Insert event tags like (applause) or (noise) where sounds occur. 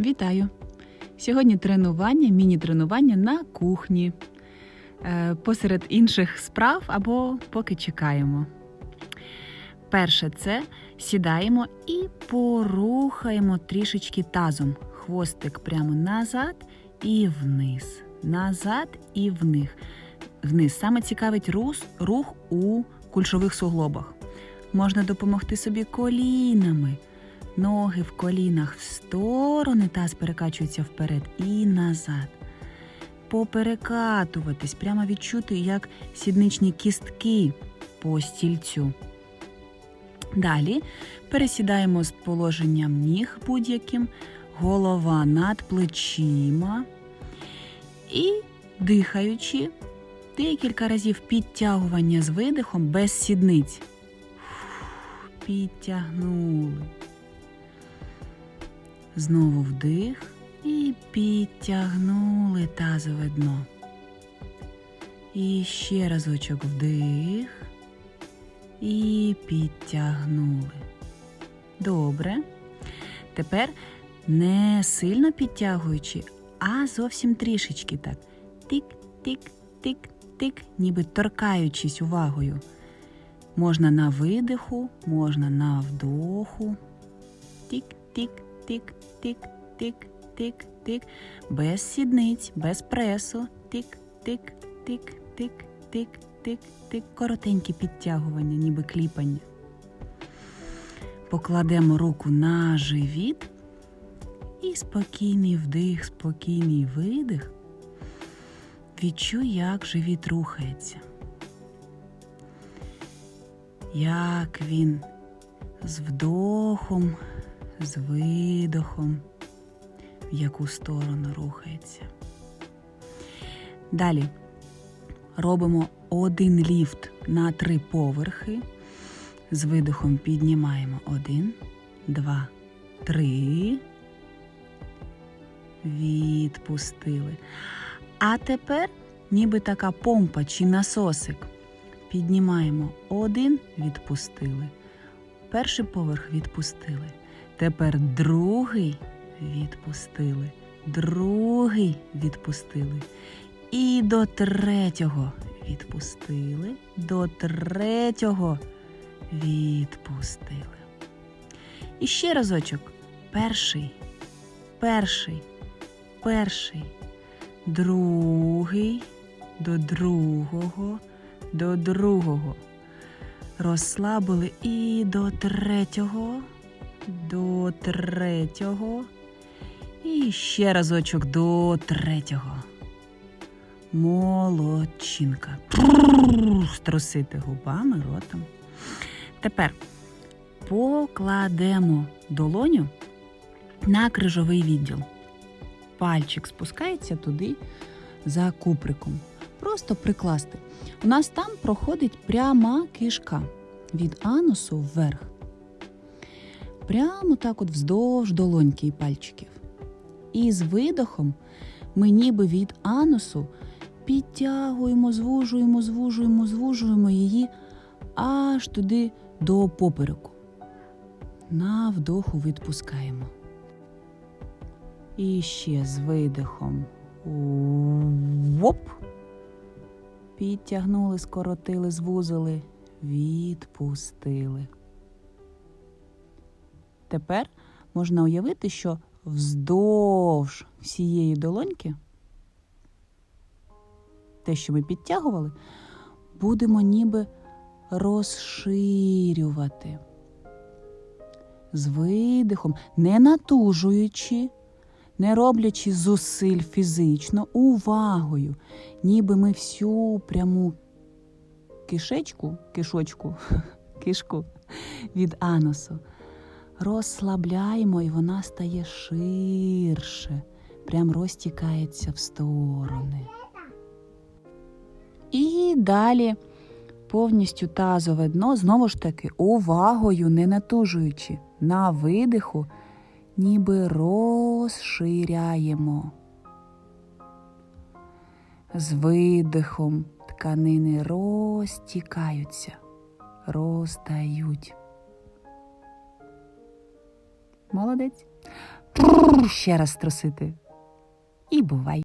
Вітаю! Сьогодні тренування, міні-тренування на кухні. Е, Посеред інших справ або поки чекаємо. Перше це сідаємо і порухаємо трішечки тазом. Хвостик прямо назад і вниз. Назад і вниз. Вниз. Саме цікавить рух, рух у кульшових суглобах. Можна допомогти собі колінами. Ноги в колінах в сторони, таз перекачується вперед і назад. Поперекатуватись, прямо відчути, як сідничні кістки по стільцю. Далі пересідаємо з положенням ніг будь-яким, голова над плечима і дихаючи, декілька разів підтягування з видихом без сідниць. Підтягнули. Знову вдих і підтягнули тазове дно. І ще разочок вдих і підтягнули. Добре. Тепер не сильно підтягуючи, а зовсім трішечки так. Тик-тик-тик-тик, ніби торкаючись увагою. Можна на видиху, можна на вдоху. Тик-тик-тик-тик-тик-тик-тик. Без сідниць, без пресу. Тик-тик-тик-тик-тик-тик-тик. Коротенькі підтягування, ніби кліпання. Покладемо руку на живіт. І спокійний вдих, спокійний видих. Відчуй, як живіт рухається. Як він з вдохом, з видохом, в яку сторону рухається. Далі робимо один ліфт на три поверхи. З видохом піднімаємо один, два, три. Відпустили. А тепер, ніби така помпа чи насосик. Піднімаємо один, відпустили. Перший поверх відпустили. Тепер другий відпустили. Другий відпустили. І до третього відпустили. До третього відпустили. І ще разочок. Перший, перший, перший, другий, до другого, до другого. Розслабили і до третього, до третього. І ще разочок до третього. Молодчинка. Струсити губами, ротом. Тепер покладемо долоню на крижовий відділ. Пальчик спускається туди за куприком. Просто прикласти. У нас там проходить пряма кишка від анусу вверх. Прямо так от вздовж долоньки і пальчиків. І з видохом ми ніби від анусу підтягуємо, звужуємо, звужуємо, звужуємо її аж туди до попереку. На вдоху відпускаємо. І ще з видихом. Воп. Підтягнули, скоротили, звузили, відпустили. Тепер можна уявити, що вздовж всієї долоньки, те, що ми підтягували, будемо ніби розширювати. З видихом, не натужуючи, не роблячи зусиль фізично, увагою, ніби ми всю пряму кишечку, кишочку, (laughs) кишку від анусу розслабляємо, і вона стає ширше, прям розтікається в сторони. І далі повністю тазове дно, знову ж таки, увагою, не натужуючи, на видиху, ніби розширяємо. З видихом тканини розтікаються, розтають. Молодець. Ще раз трусити. І бувай.